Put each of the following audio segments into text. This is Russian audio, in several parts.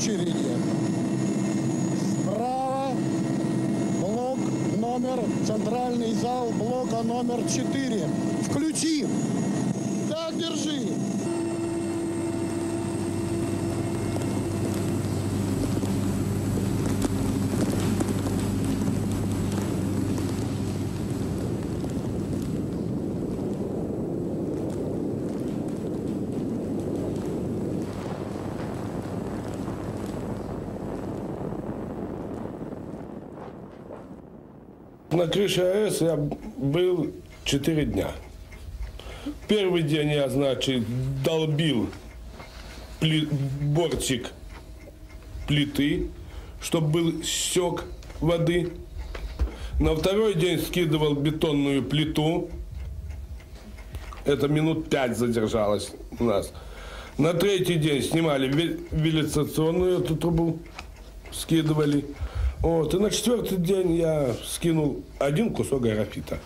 очереди. Справа блок номер, центральный зал блока номер 4. Включи. Так, держи. На крыше АЭС я был 4 дня. Первый день я, значит, долбил пли- бортик плиты, чтобы был стек воды. На второй день скидывал бетонную плиту. Это минут пять задержалось у нас. На третий день снимали ве- вентиляционную эту трубу, скидывали. Вот. И на четвертый день я скинул один кусок графита.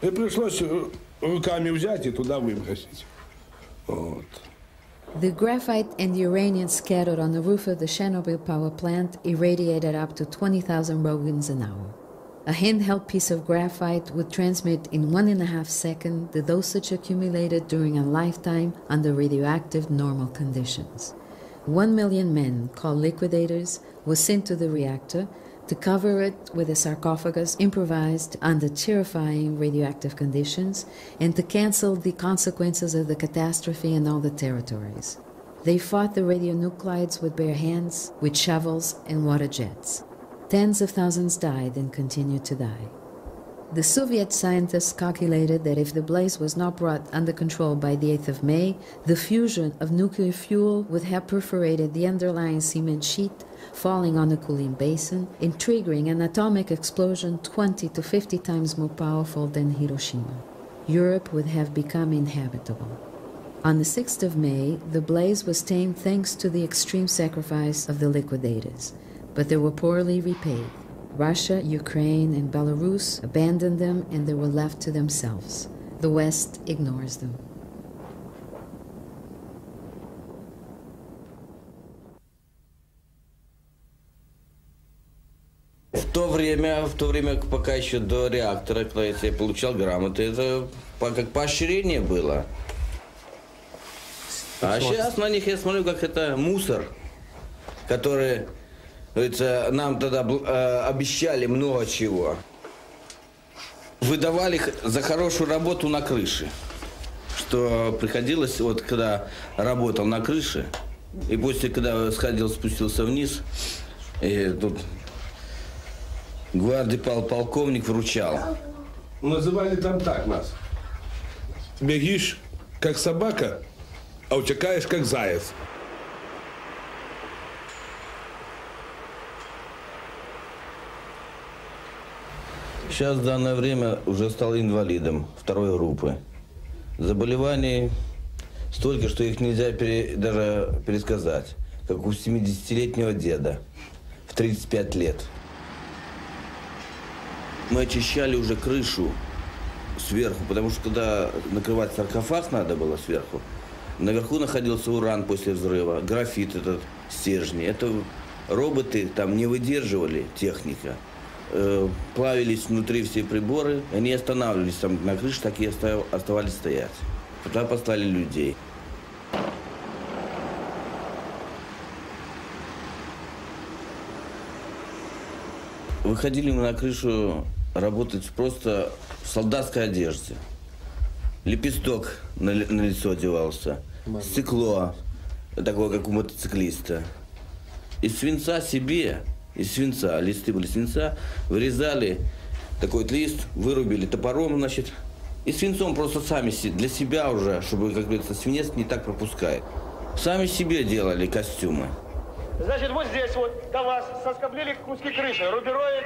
И пришлось э, руками взять и туда выбросить. Вот. The graphite and uranium scattered on the roof of the Chernobyl power plant irradiated up to 20,000 rogans an hour. A handheld piece of graphite would transmit in one and a half seconds the dosage accumulated during a lifetime under radioactive normal conditions. One million men, called liquidators, was sent to the reactor to cover it with a sarcophagus improvised under terrifying radioactive conditions and to cancel the consequences of the catastrophe in all the territories. They fought the radionuclides with bare hands, with shovels and water jets. Tens of thousands died and continued to die. The Soviet scientists calculated that if the blaze was not brought under control by the 8th of May, the fusion of nuclear fuel would have perforated the underlying cement sheet, falling on the cooling basin, and triggering an atomic explosion 20 to 50 times more powerful than Hiroshima. Europe would have become inhabitable. On the 6th of May, the blaze was tamed thanks to the extreme sacrifice of the liquidators, but they were poorly repaid. Russia, Ukraine, and Belarus abandoned them and they were left to themselves. The West ignores them. В то время, в то время, пока еще до реактора, когда я себе получал грамоты, это по- как поощрение было. А сейчас на них я смотрю, как это мусор, который, говорится, нам тогда э, обещали много чего. Выдавали за хорошую работу на крыше. Что приходилось, вот когда работал на крыше, и после, когда сходил, спустился вниз, и тут гвардии пол- полковник вручал. Называли там так нас. Бегишь, как собака, а утекаешь, как заяц. Сейчас в данное время уже стал инвалидом второй группы. Заболеваний столько, что их нельзя пере- даже пересказать. Как у 70-летнего деда в 35 лет. Мы очищали уже крышу сверху, потому что когда накрывать саркофаг надо было сверху, наверху находился уран после взрыва, графит этот, стержни. Это роботы там не выдерживали, техника. Э, плавились внутри все приборы, они останавливались там на крыше, так и оста- оставались стоять. Туда послали людей. Выходили мы на крышу работать просто в солдатской одежде. Лепесток на, на лицо одевался, стекло, такое, как у мотоциклиста. Из свинца себе, из свинца, листы были свинца, вырезали такой вот лист, вырубили топором, значит, и свинцом просто сами для себя уже, чтобы, как говорится, свинец не так пропускает. Сами себе делали костюмы. Значит, вот здесь вот до вас соскоблили куски крыши, рубероид.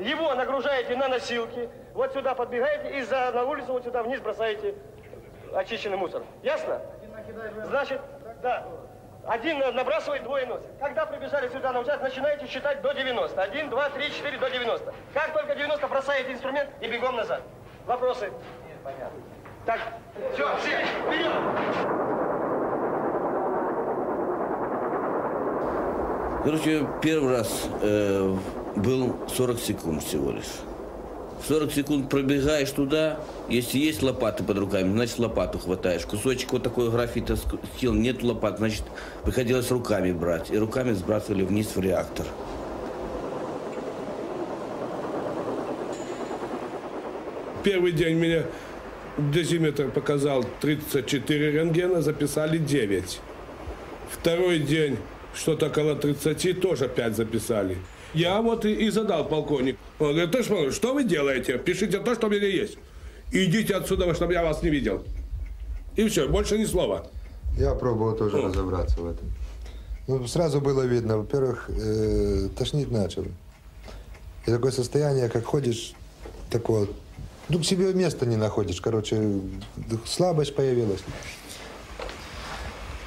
Его нагружаете на носилки, вот сюда подбегаете и за, на улицу вот сюда вниз бросаете очищенный мусор. Ясно? Значит, да. Один на- набрасывает, двое носит. Когда прибежали сюда на участок, начинаете считать до 90. Один, два, три, четыре, до 90. Как только 90, бросаете инструмент и бегом назад. Вопросы? Нет, понятно. Так, все, все, вперед! Короче, первый раз э, был 40 секунд всего лишь. 40 секунд пробегаешь туда, если есть лопаты под руками, значит лопату хватаешь. Кусочек вот такой графита съел, нет лопат, значит приходилось руками брать. И руками сбрасывали вниз в реактор. Первый день меня дозиметр показал 34 рентгена, записали 9. Второй день что-то около 30, тоже 5 записали. Я вот и, и задал полковник. Он говорит, товарищ полковник, что вы делаете? Пишите то, что у меня есть. Идите отсюда, чтобы я вас не видел. И все, больше ни слова. Я пробовал тоже О. разобраться в этом. Ну, сразу было видно, во-первых, э, тошнить начало. И такое состояние, как ходишь, такое, ну, к себе места не находишь, короче, слабость появилась.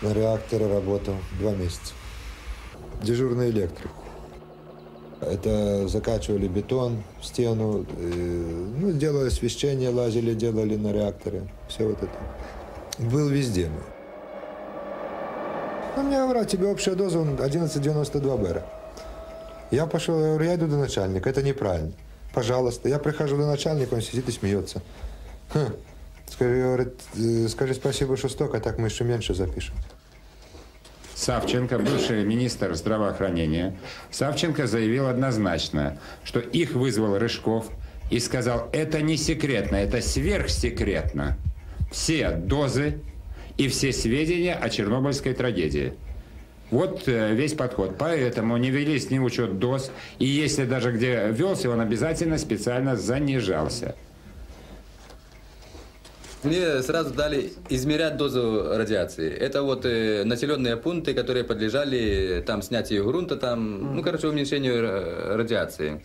На реакторе работал два месяца. Дежурный электрик. Это закачивали бетон в стену, э, ну, делали освещение, лазили, делали на реакторе. Все вот это. Был везде. Ну, мне говорят, тебе общая доза он 11,92 бера. Я пошел, я говорю, я иду до начальника, это неправильно. Пожалуйста. Я прихожу до начальника, он сидит и смеется. Хм. Скажи, говорит, «Э, скажи спасибо, что столько, а так мы еще меньше запишем. Савченко, бывший министр здравоохранения, Савченко заявил однозначно, что их вызвал Рыжков и сказал, это не секретно, это сверхсекретно. Все дозы и все сведения о чернобыльской трагедии. Вот э, весь подход. Поэтому не вели с ним учет доз. И если даже где велся, он обязательно специально занижался. Мне сразу дали измерять дозу радиации. Это вот э, населенные пункты, которые подлежали там снятию грунта, там, ну, короче, уменьшению э, радиации.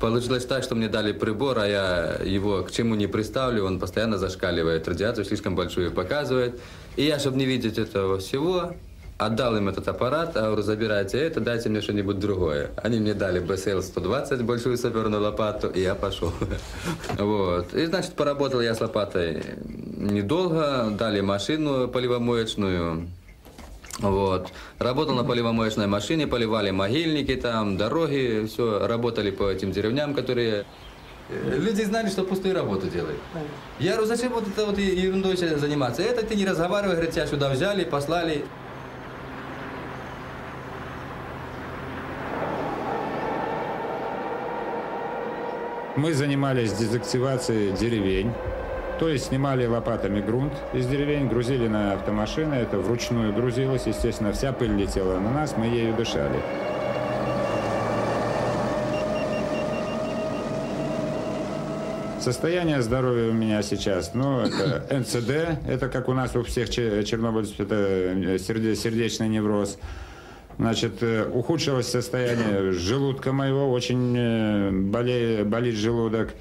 Получилось так, что мне дали прибор, а я его к чему не приставлю, он постоянно зашкаливает радиацию, слишком большую показывает. И я, чтобы не видеть этого всего, отдал им этот аппарат, а говорю, забирайте это, дайте мне что-нибудь другое. Они мне дали BSL-120, большую саперную лопату, и я пошел. Вот. И, значит, поработал я с лопатой недолго, дали машину поливомоечную, вот. Работал на поливомоечной машине, поливали могильники там, дороги, все, работали по этим деревням, которые... Э, Люди знали, что пустую работу делают. Я говорю, зачем вот это вот ерундой заниматься? Это ты не разговаривай, говорит, тебя сюда взяли, послали. Мы занимались дезактивацией деревень, то есть снимали лопатами грунт из деревень, грузили на автомашины, это вручную грузилось, естественно, вся пыль летела на нас, мы ею дышали. Состояние здоровья у меня сейчас, ну, это НЦД, это как у нас у всех че- чернобыльцев, это э, серде- сердечный невроз. Значит, э, ухудшилось состояние желудка моего, очень э, боле- болит желудок.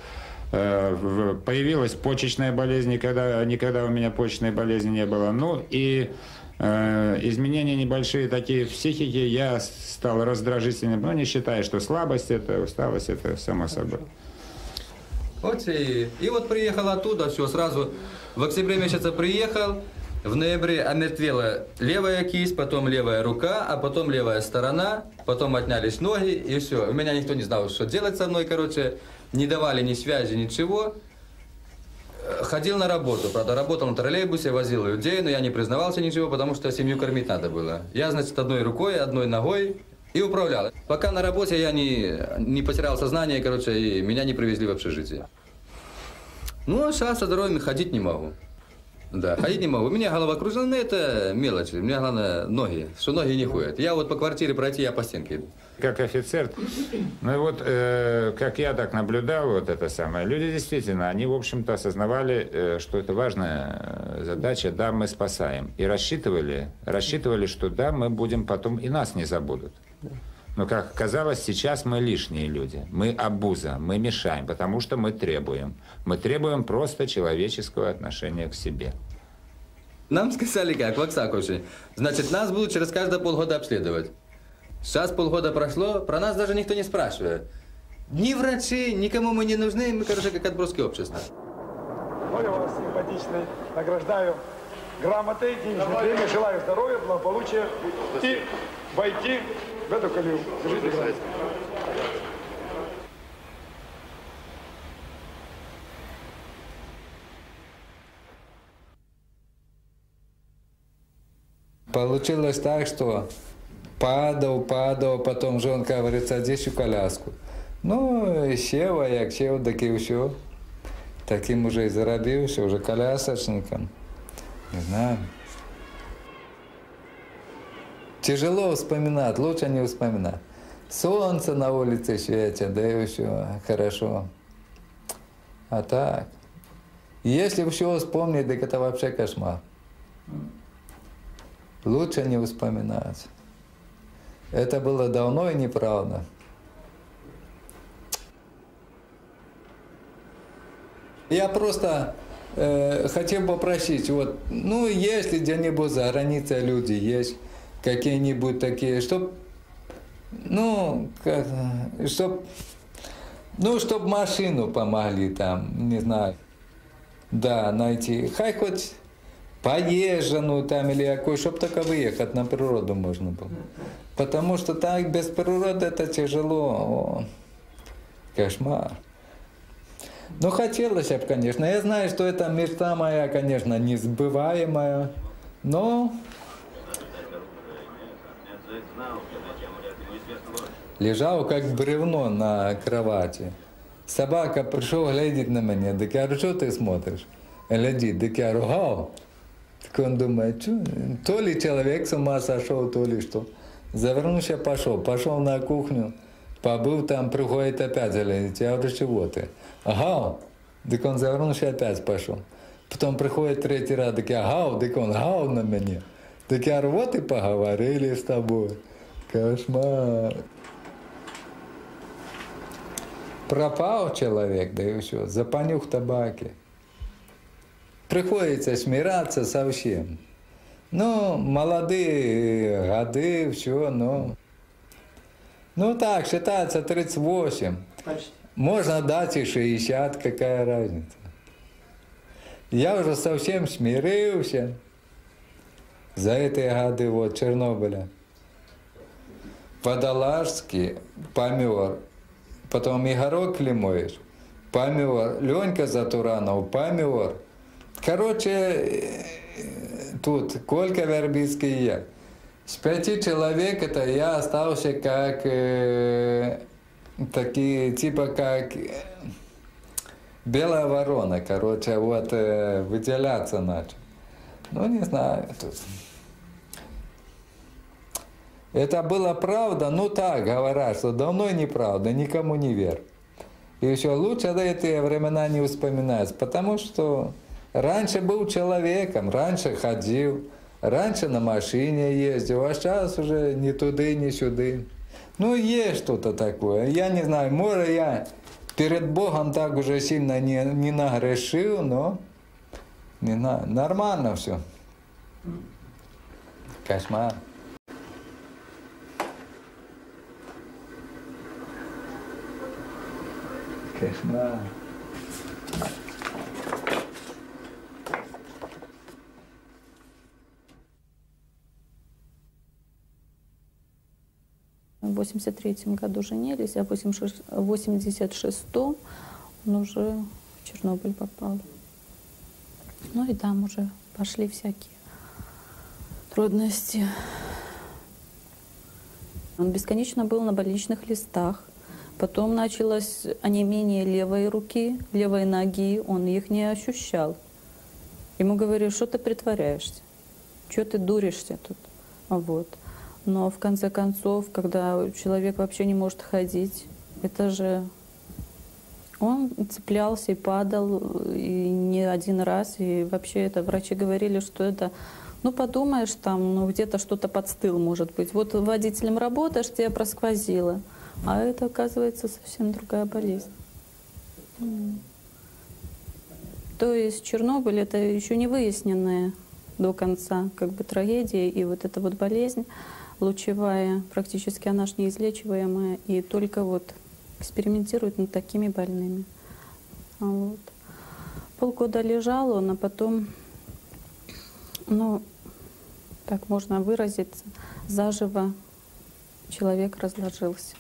Э, Появилась почечная болезнь, никогда, никогда у меня почечной болезни не было. Ну и изменения небольшие такие в психике, я стал раздражительным, но не считая, что слабость это, усталость это само собой. Вот и, и вот приехал оттуда, все, сразу в октябре месяце приехал, в ноябре омертвела левая кисть, потом левая рука, а потом левая сторона, потом отнялись ноги, и все. У меня никто не знал, что делать со мной, короче, не давали ни связи, ничего. Э, Ходил на работу, правда, работал на троллейбусе, возил людей, но я не признавался ничего, потому что семью кормить надо было. Я, значит, одной рукой, одной ногой и управлял. Пока на работе я не, не потерял сознание, короче, и меня не привезли в общежитие. Ну, а сейчас со здоровьем ходить не могу. Да, ходить не могу. У меня голова кружена, но это мелочи. У меня главное ноги, что ноги не ходят. Я вот по квартире пройти, я по стенке иду. Как офицер, ну вот, э, как я так наблюдал, вот это самое, люди действительно, они, в общем-то, осознавали, э, что это важная э, задача, да, мы спасаем. И рассчитывали, рассчитывали, что да, мы будем потом, и нас не забудут. Но, как оказалось, сейчас мы лишние люди. Мы обуза, мы мешаем, потому что мы требуем. Мы требуем просто человеческого отношения к себе. Нам сказали как, в Оксаковиче. Значит, нас будут через каждые полгода обследовать. Сейчас полгода прошло, про нас даже никто не спрашивает. Ни врачи, никому мы не нужны, мы, короче, как отброски общества. И вас симпатичный. Награждаю грамотой, денежной премией. Желаю здоровья, благополучия и войти в эту колею. Держите. Получилось так, что падал, падал, потом жонка говорит, садись у коляску. Ну, сел, а як сел, так и все. Таким уже и заробился, уже колясочником. Не знаю. Тяжело вспоминать, лучше не вспоминать. Солнце на улице светит, да и все хорошо. А так, если все вспомнить, так это вообще кошмар. Лучше не вспоминать. Это было давно и неправда. Я просто э, хотел попросить, вот, ну, если где-нибудь за границей люди есть, какие-нибудь такие, чтоб, ну, как, чтоб, ну, чтоб машину помогли там, не знаю, да, найти. Хай хоть поезжаную там или какой, чтобы только выехать на природу можно было. Потому что так без природы это тяжело. О, кошмар. Ну, хотелось бы, конечно. Я знаю, что эта мечта моя, конечно, несбываемая, но лежал как бревно на кровати. Собака пришел, глядит на меня. Так я говорю, что ты смотришь? Глядит. Так я говорю, гау. Так он думает, что, то ли человек с ума сошел, то ли что. Завернулся, пошел. Пошел на кухню, побыл там, приходит опять глядит. Я говорю, чего ты? Гау. Так он завернулся, опять пошел. Потом приходит третий раз, так я гау, так он гау на меня. Так я говорю, вот и поговорили с тобой. Кошмар. Пропал человек, да и все, за понюх табаки. Приходится смираться совсем. Ну, молодые годы, все, ну. Ну так, считается 38. Почти. Можно дать и 60, какая разница. Я уже совсем смирился за эти годы вот Чернобыля. Водолажский помер, потом Игорок Климович помер, Ленька Затуранов помер. Короче, тут Колька Вербицкий и я. С пяти человек это я остался как э, такие, типа как э, белая ворона, короче, вот э, выделяться начал. Ну, не знаю, тут. Это была правда, ну так говорят, что давно неправда, никому не верь. И еще лучше до эти времена не вспоминать, потому что раньше был человеком, раньше ходил, раньше на машине ездил, а сейчас уже ни туды, ни сюды. Ну, есть что-то такое. Я не знаю, может, я перед Богом так уже сильно не, не нагрешил, но не знаю, нормально все. Кошмар. Кошмар. В 83 году женились, а в 86-м он уже в Чернобыль попал. Ну и там уже пошли всякие трудности. Он бесконечно был на больничных листах. Потом началось онемение левой руки, левой ноги. Он их не ощущал. Ему говорили, что ты притворяешься? Что ты дуришься тут? Вот. Но в конце концов, когда человек вообще не может ходить, это же он цеплялся и падал и не один раз. И вообще это врачи говорили, что это, ну подумаешь, там ну, где-то что-то подстыл, может быть. Вот водителем работаешь, тебя просквозило. А это, оказывается, совсем другая болезнь. То есть Чернобыль это еще не выясненная до конца как бы трагедия и вот эта вот болезнь лучевая, практически она же неизлечиваемая, и только вот экспериментируют над такими больными. Вот. полгода лежал он, а потом, ну, так можно выразиться, заживо человек разложился.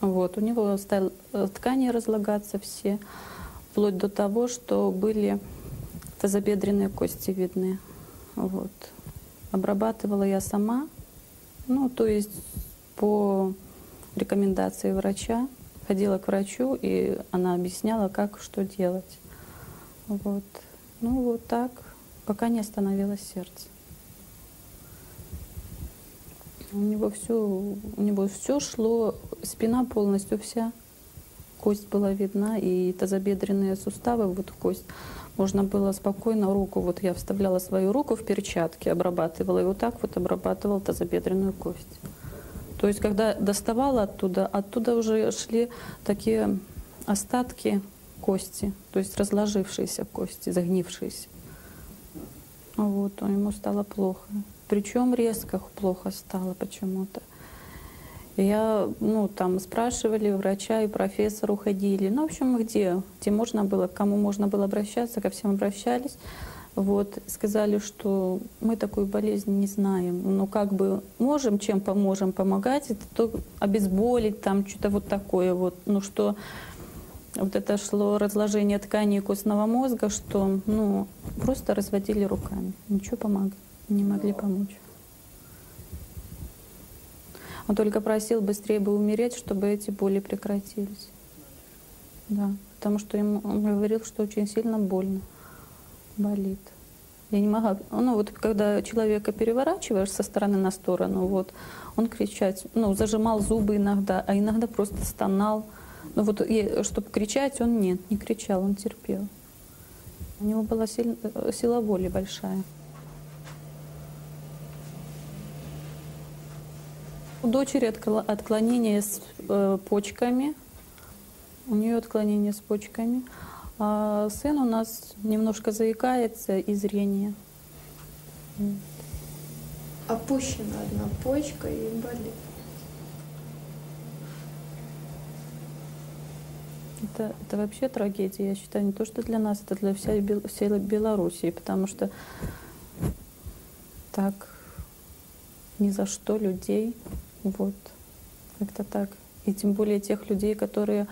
Вот, у него стали э, ткани разлагаться все, вплоть до того, что были тазобедренные кости видны. Вот. Обрабатывала я сама, ну, то есть по рекомендации врача. Ходила к врачу, и она объясняла, как, что делать. Вот. Ну, вот так, пока не остановилось сердце. У него все, у него все шло, спина полностью вся, кость была видна, и тазобедренные суставы, вот кость, можно было спокойно руку, вот я вставляла свою руку в перчатки, обрабатывала, и вот так вот обрабатывала тазобедренную кость. То есть, когда доставала оттуда, оттуда уже шли такие остатки кости, то есть разложившиеся кости, загнившиеся. Вот, ему стало плохо. Причем резко плохо стало почему-то. Я, ну, там спрашивали врача и профессору ходили. Ну, в общем, где? Где можно было, к кому можно было обращаться, ко всем обращались. Вот, сказали, что мы такую болезнь не знаем. Ну, как бы можем, чем поможем помогать, это то обезболить, там что-то вот такое вот. Ну, что вот это шло разложение тканей костного мозга, что, ну, просто разводили руками. Ничего помогать не могли помочь. Он только просил быстрее бы умереть, чтобы эти боли прекратились. Да, потому что ему, он говорил, что очень сильно больно, болит. Я не могла, ну вот когда человека переворачиваешь со стороны на сторону, вот, он кричать, ну, зажимал зубы иногда, а иногда просто стонал. Ну вот, чтобы кричать, он нет, не кричал, он терпел. У него была сила, сила воли большая. У дочери отклонение с э, почками. У нее отклонение с почками. А сын у нас немножко заикается и зрение. Опущена одна почка и болит. Это, это вообще трагедия, я считаю, не то, что для нас, это для всей, всей Белоруссии, потому что так ни за что людей вот, как-то так. И тем более тех людей, которые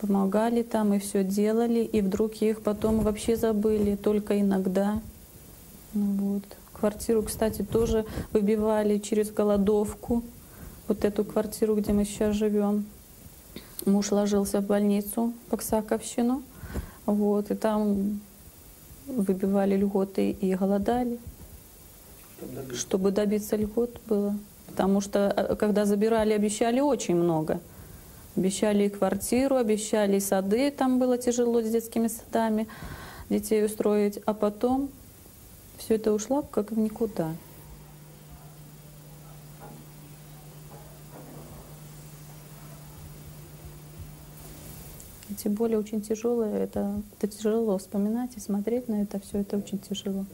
помогали там и все делали, и вдруг их потом вообще забыли, только иногда. Ну, вот. Квартиру, кстати, тоже выбивали через голодовку. Вот эту квартиру, где мы сейчас живем. Муж ложился в больницу по Ксаковщину. Вот, и там выбивали льготы и голодали. Чтобы добиться льгот было. Потому что, э, когда забирали, обещали очень много. Обещали и квартиру, обещали и сады, там было тяжело с детскими садами детей устроить. А потом все это ушло как в никуда. Эти боли очень тяжелые, это, это тяжело вспоминать и смотреть на это все, это очень тяжело.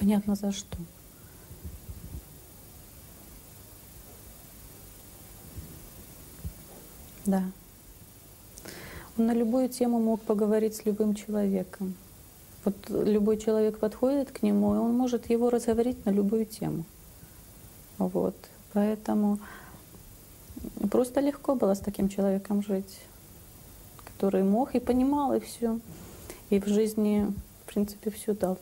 Понятно за что. Да. Он на любую тему мог поговорить с любым человеком. Вот любой человек подходит к нему, и он может его разговорить на любую тему. Вот. Поэтому просто легко было с таким человеком жить, который мог и понимал, и все. И в жизни, в принципе, все дал.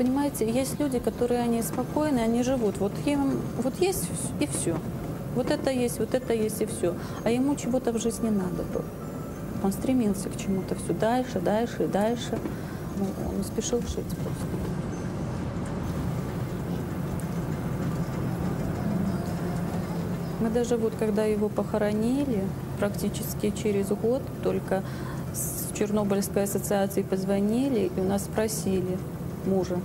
Понимаете, есть люди, которые они спокойны, они живут. Вот им вот есть и все. Вот это есть, вот это есть и все. А ему чего-то в жизни надо было. Он стремился к чему-то все дальше, дальше и дальше. Ну, он спешил жить просто. Мы даже вот когда его похоронили, практически через год, только с Чернобыльской ассоциации позвонили и у нас спросили, мужа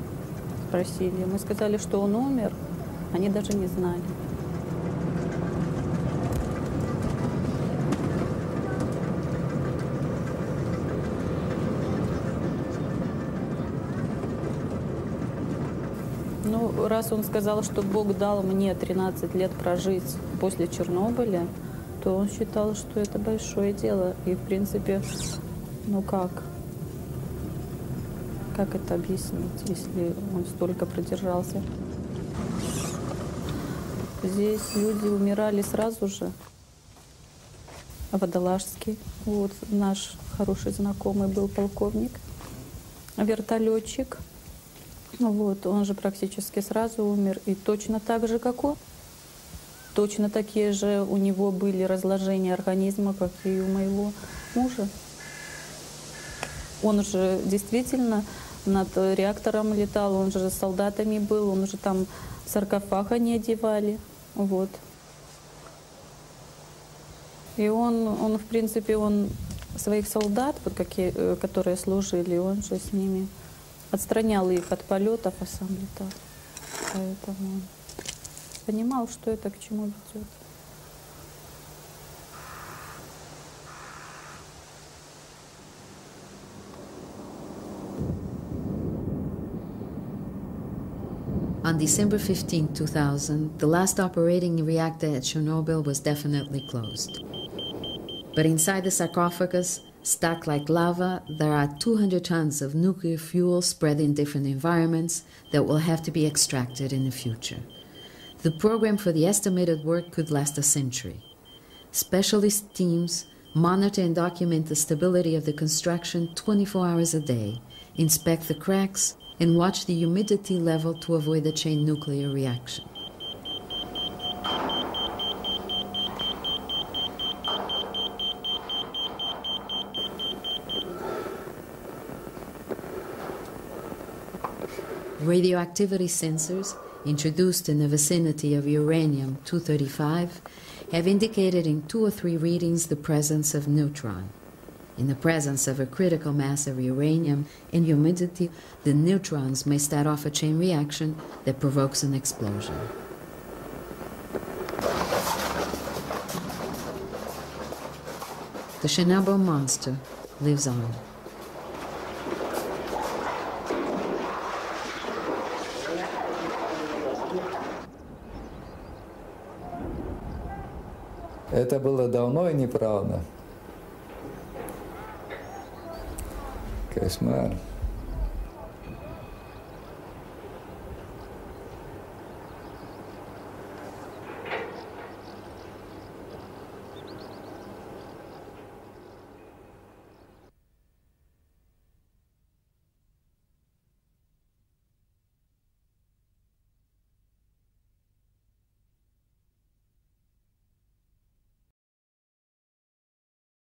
спросили. Мы сказали, что он умер, они даже не знали. Ну, раз он сказал, что Бог дал мне 13 лет прожить после Чернобыля, то он считал, что это большое дело. И, в принципе, ну как? Как это объяснить, если он столько продержался? Здесь люди умирали сразу же. Водолажский, вот наш хороший знакомый был полковник, вертолетчик. Вот, он же практически сразу умер. И точно так же, как он. Точно такие же у него были разложения организма, как и у моего мужа. Он же действительно над реактором летал, он же с солдатами был, он же там саркофаг они одевали. Вот. И он, он, в принципе, он своих солдат, вот какие, э, которые служили, он же с ними отстранял их от полетов, а сам летал. Поэтому он понимал, что это к чему ведет. On December 15, 2000, the last operating reactor at Chernobyl was definitely closed. But inside the sarcophagus, stuck like lava, there are 200 tons of nuclear fuel spread in different environments that will have to be extracted in the future. The program for the estimated work could last a century. Specialist teams monitor and document the stability of the construction 24 hours a day, inspect the cracks, and watch the humidity level to avoid a chain nuclear reaction. Radioactivity sensors introduced in the vicinity of uranium 235 have indicated in two or three readings the presence of neutron. In the presence of a critical mass of uranium and humidity, the neutrons may start off a chain reaction that provokes an explosion. The Chernobyl monster lives on. Это было давно и неправда. Kes määr